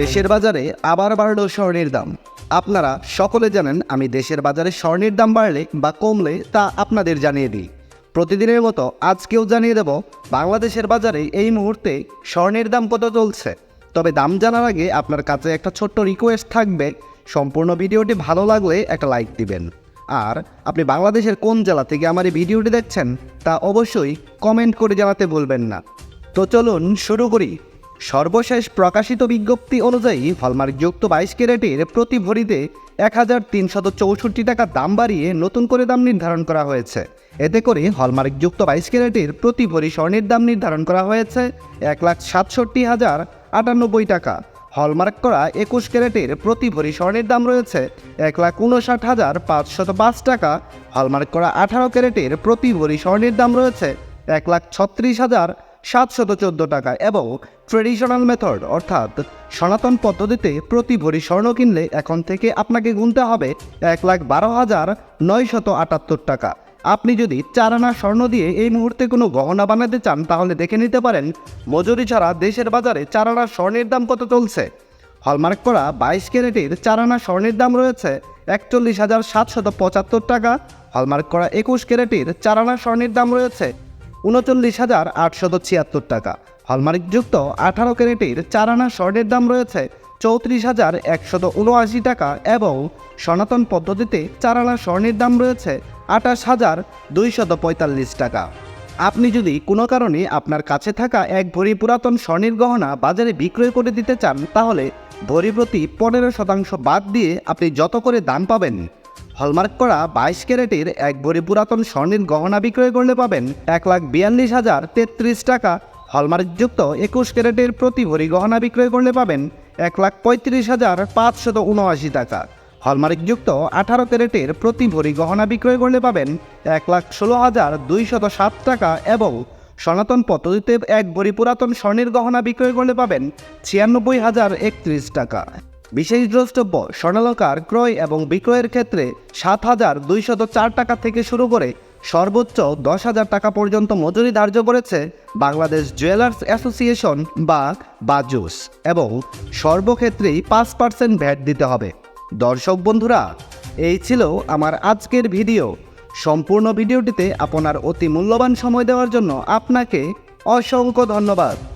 দেশের বাজারে আবার বাড়ল স্বর্ণের দাম। আপনারা সকলে জানেন আমি দেশের বাজারে স্বর্ণের দাম বাড়লে বা কমলে তা আপনাদের জানিয়ে দিই। প্রতিদিনের মতো আজকেও জানিয়ে দেব, বাংলাদেশের বাজারে এই মুহূর্তে স্বর্ণের দাম কত চলছে। তবে দাম জানার আগে আপনার কাছে একটা ছোট্ট রিকোয়েস্ট থাকবে, সম্পূর্ণ ভিডিওটি ভালো লাগলে একটা লাইক দিবেন। আর আপনি বাংলাদেশের কোন জেলা থেকে আমার এই ভিডিওটি দেখছেন তা অবশ্যই কমেন্ট করে জানাতে বলবেন না। তো চলুন শুরু করি। সর্বশেষ প্রকাশিত বিজ্ঞপ্তি অনুযায়ী হলমার্কযুক্ত বাইশ ক্যারেটের প্রতি ভরিতে এক হাজার তিনশত চৌষট্টি টাকা দাম বাড়িয়ে নতুন করে দাম নির্ধারণ করা হয়েছে। এতে করে হলমার্কযুক্ত বাইশ ক্যারেটের প্রতি ভরি স্বর্ণের দাম নির্ধারণ করা হয়েছে এক লাখ সাতষট্টি হাজার আটানব্বই টাকা। হলমার্ক করা একুশ ক্যারেটের প্রতি ভরি স্বর্ণের দাম রয়েছে এক লাখ উনষাট হাজার পাঁচশত পাঁচ টাকা। হলমার্ক করা আঠারো ক্যারেটের প্রতি ভরি স্বর্ণের দাম রয়েছে এক লাখ ছত্রিশ হাজার সাতশত চোদ্দ টাকা এবং ট্রেডিশনাল মেথড অর্থাৎ সনাতন পদ্ধতিতে প্রতি ভরি স্বর্ণ কিনলে এখন থেকে আপনাকে গুনতে হবে এক লাখ বারো হাজার নয়শত আটাত্তর টাকা। আপনি যদি চার আনা স্বর্ণ দিয়ে এই মুহূর্তে কোনো গহনা বানাতে চান, তাহলে দেখে নিতে পারেন মজুরি ছাড়া দেশের বাজারে চার আনা স্বর্ণের দাম কত চলছে। হলমার্ক করা বাইশ ক্যারেটের চার আনা স্বর্ণের দাম রয়েছে একচল্লিশ হাজার সাতশত পঁচাত্তর টাকা। হলমার্ক করা একুশ ক্যারেটের চার আনা স্বর্ণের দাম রয়েছে উনচল্লিশ হাজার আটশত ছিয়াত্তর টাকা। হলমার্কযুক্ত আঠারো ক্যারেটের চার আনা স্বর্ণের দাম রয়েছে চৌত্রিশ হাজার একশত উনআশি টাকা এবং সনাতন পদ্ধতিতে চার আনা স্বর্ণের দাম রয়েছে আঠাশ হাজার দুইশত পঁয়তাল্লিশ টাকা। আপনি যদি কোনো কারণে আপনার কাছে থাকা এক ভরি পুরাতন স্বর্ণের গহনা বাজারে বিক্রয় করে দিতে চান, তাহলে ভরি প্রতি পনেরো শতাংশ বাদ দিয়ে আপনি যত করে দাম পাবেন হলমার্ক করা বাইশ ক্যারেটের এক ভরি পুরাতন স্বর্ণের গহনা বিক্রয় করলে পাবেন এক লাখ বিয়াল্লিশ হাজার তেত্রিশ টাকা। হলমার্কযুক্ত একুশ ক্যারেটের প্রতি ভরি গহনা বিক্রয় করলে পাবেন এক লাখ পঁয়ত্রিশ হাজার পাঁচশত উনআশি টাকা। হলমার্কযুক্ত আঠারো ক্যারেটের প্রতি ভরি গহনা বিক্রয় করলে পাবেন এক লাখ ষোলো হাজার দুইশত সাত টাকা এবং সনাতন পদ্ধতিতে এক ভরি পুরাতন স্বর্ণের গহনা বিক্রয় করলে পাবেন ছিয়ানব্বই হাজার একত্রিশ টাকা। বিশেষ দ্রষ্টব্য স্বর্ণালঙ্কার ক্রয় এবং বিক্রয়ের ক্ষেত্রে সাত হাজার দুইশত চার টাকা থেকে শুরু করে সর্বোচ্চ দশ হাজার টাকা পর্যন্ত মজুরি ধার্য করেছে বাংলাদেশ জুয়েলার্স অ্যাসোসিয়েশন বা বাজুস এবং সর্বক্ষেত্রেই পাঁচ পার্সেন্ট ভ্যাট দিতে হবে। দর্শক বন্ধুরা, এই ছিল আমার আজকের ভিডিও। সম্পূর্ণ ভিডিওটিতে আপনার অতি মূল্যবান সময় দেওয়ার জন্য আপনাকে অসংখ্য ধন্যবাদ।